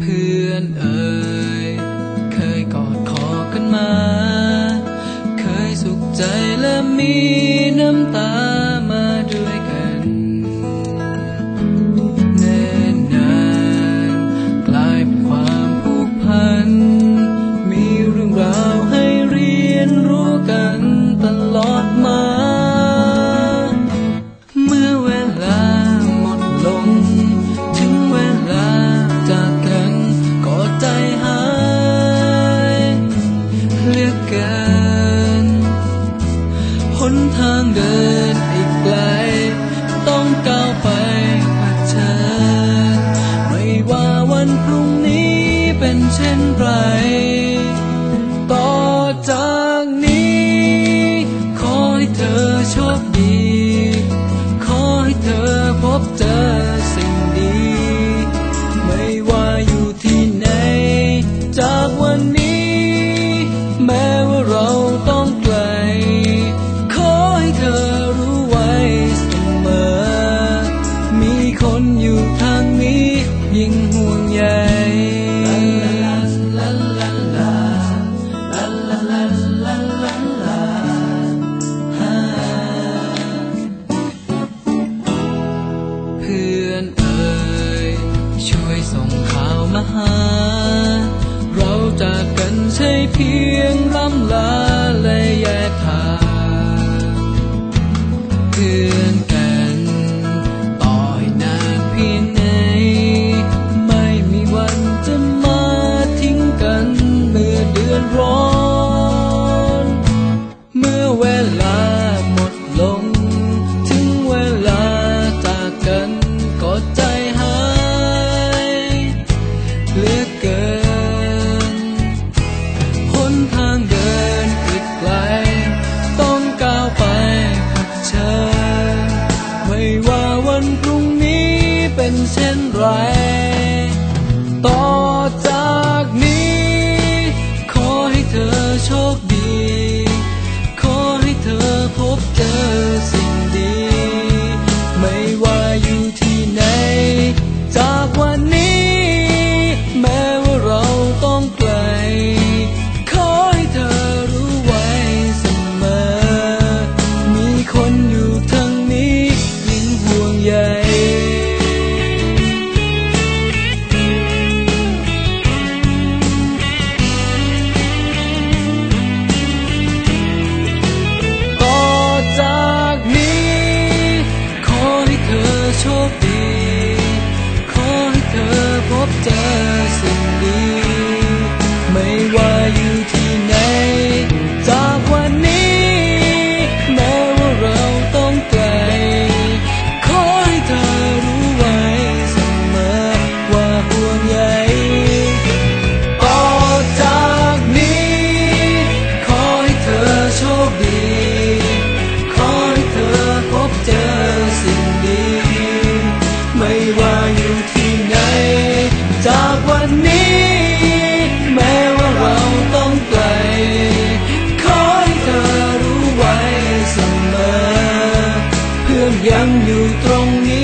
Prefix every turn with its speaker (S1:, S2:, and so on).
S1: เพื่อนเอ่ย in bright. ส่งข่าวมาหา เราจากกันใช่เพียง เป็นเช่นไร ต่อจากนี้ ขอให้เธอโชคดี ขอให้เธอพบเจอสิ told me ยั动你。